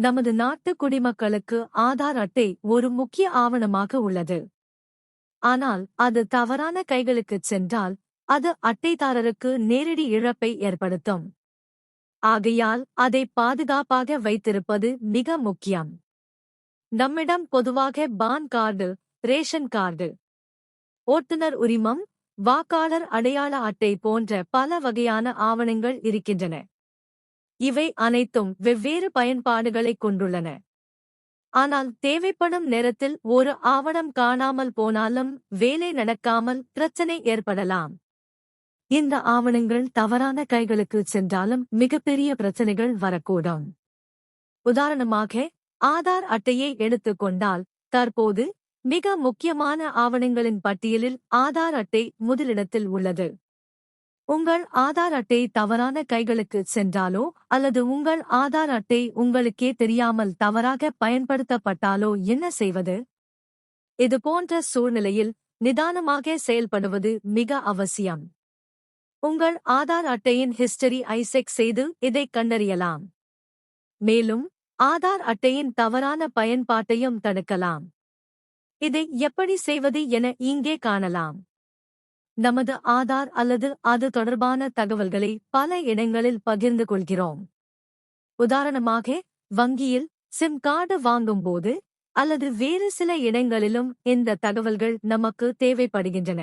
நமது நாட்டு குடிமக்களுக்கு ஆதார் அட்டை ஒரு முக்கிய ஆவணமாக உள்ளது. ஆனால் அது தவறான கைகளுக்குச் சென்றால் அது அட்டைதாரருக்கு நேரடி இழப்பை ஏற்படுத்தும். ஆகையால் அதை பாதுகாப்பாக வைத்திருப்பது மிக முக்கியம். நம்மிடம் பொதுவாக பான் கார்டு ரேஷன் கார்டு ஓட்டுநர் உரிமம் வாக்காளர் அடையாள அட்டை போன்ற பல வகையான ஆவணங்கள் இருக்கின்றன. இவை அனைத்தும் வெவ்வேறு பயன்பாடுகளைக் கொண்டுள்ளன. ஆனால் தேவைப்படும் நேரத்தில் ஒரு ஆவணம் காணாமல் போனாலும் வேலை நடக்காமல் பிரச்சனை ஏற்படலாம். இந்த ஆவணங்கள் தவறான கைகளுக்கு சென்றாலும் மிகப்பெரிய பிரச்சனைகள் வரக்கூடும். உதாரணமாக ஆதார் அட்டையை எடுத்துக்கொண்டால் தற்போது மிக முக்கியமான ஆவணங்களின் பட்டியலில் ஆதார் அட்டை முதலிடத்தில் உள்ளது. உங்கள் ஆதார் அட்டை தவறான கைகளுக்கு சென்றாலோ அல்லது உங்கள் ஆதார் அட்டை உங்களுக்கே தெரியாமல் தவறாக பயன்படுத்தப்பட்டாலோ என்ன செய்வது? இதுபோன்ற சூழ்நிலையில் நிதானமாக செயல்படுவது மிக அவசியம். உங்கள் ஆதார் அட்டையின் ஹிஸ்டரி ஐசெக் செய்து இதை கண்டறியலாம். மேலும் ஆதார் அட்டையின் தவறான பயன்பாட்டையும் தடுக்கலாம். இதை எப்படி செய்வது என இங்கே காணலாம். நமது ஆதார் அல்லது அது தொடர்பான தகவல்களை பல இடங்களில் பகிர்ந்து கொள்கிறோம். உதாரணமாக வங்கியில் சிம் கார்டு வாங்கும்போது அல்லது வேறு சில இடங்களிலும் இந்த தகவல்கள் நமக்கு தேவைப்படுகின்றன.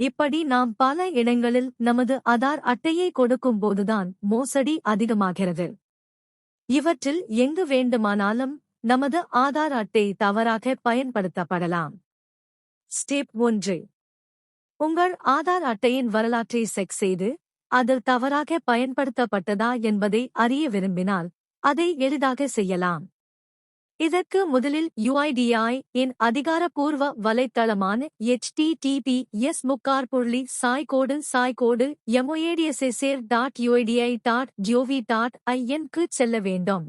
இப்படி நாம் பல இடங்களில் நமது ஆதார் அட்டையை கொடுக்கும்போதுதான் மோசடி அதிகமாகிறது. இவற்றில் எங்கு வேண்டுமானாலும் நமது ஆதார் அட்டை தவறாக பயன்படுத்தப்படலாம். ஸ்டெப் ஒன்று. உங்கள் ஆதார் அட்டையின் வரலாற்றை செக் செய்து அதில் தவறாக பயன்படுத்தப்பட்டதா என்பதை அறிய விரும்பினால் அதை எளிதாக செய்யலாம். இதற்கு முதலில் யுஐடிஐ இன் அதிகாரப்பூர்வ வலைத்தளமான எச்டிடிபி எஸ் முக்கார் புள்ளி சாய்கோடு சாய்கோடு எமோஏடிஎஸ்எஸ்ஏர் dot UIDAI dot gov dot ஐஎன்க்கு செல்ல வேண்டும்.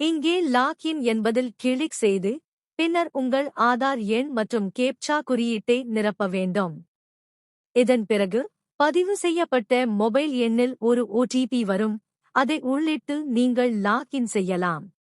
இங்கே லாக்இன் என்பதில் கிளிக் செய்து பின்னர் உங்கள் ஆதார் எண் மற்றும் கேப்சா குறியீட்டை நிரப்ப வேண்டும். இதன் பிறகு பதிவு செய்யப்பட்ட மொபைல் எண்ணில் ஒரு ஓடிபி வரும். அதை உள்ளிட்டு நீங்கள் லாக்இன் செய்யலாம்.